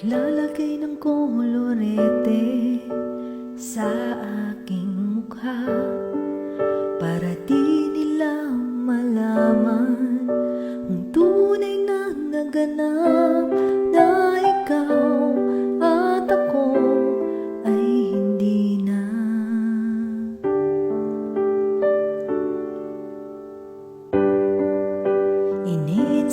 Paglalagay ng kolorete sa aking mukha. Para di nila malaman Ang tunay na naganap na ikaw at ako ay hindi na. Init